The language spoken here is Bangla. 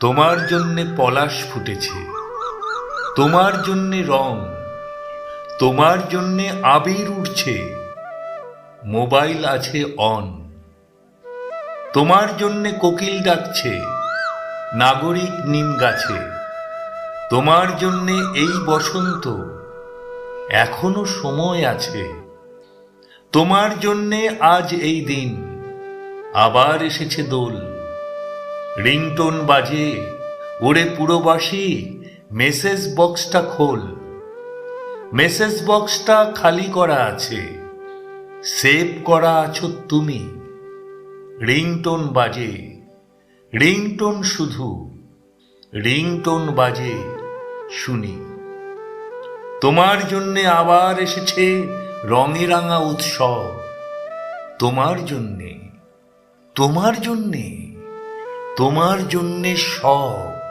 তোমার জন্যে পলাশ ফুটেছে, তোমার জন্যে রং, তোমার জন্যে আবির উঠছে মোবাইল আছে অন, তোমার জন্যে কোকিল ডাকছে, নাগরিক নিম গাছে, তোমার জন্যে এই বসন্ত এখনও সময় আছে, তোমার জন্যে আজ এই দিন আবার এসেছে দোল। রিংটোন বাজে। ওরে পুরোবাসী, মেসেজ বক্সটা খোল। মেসেজ বক্সটা খালি করা আছে। সেভ করা আছো তুমি। রিংটোন বাজে। রিংটোন শুধু। রিংটোন বাজে, শুনি। তোমার জন্যে আবার এসেছে রঙে রাঙা উৎসব। তোমার জন্যে। তোমার জন্যে। তোমার জন্যে সব।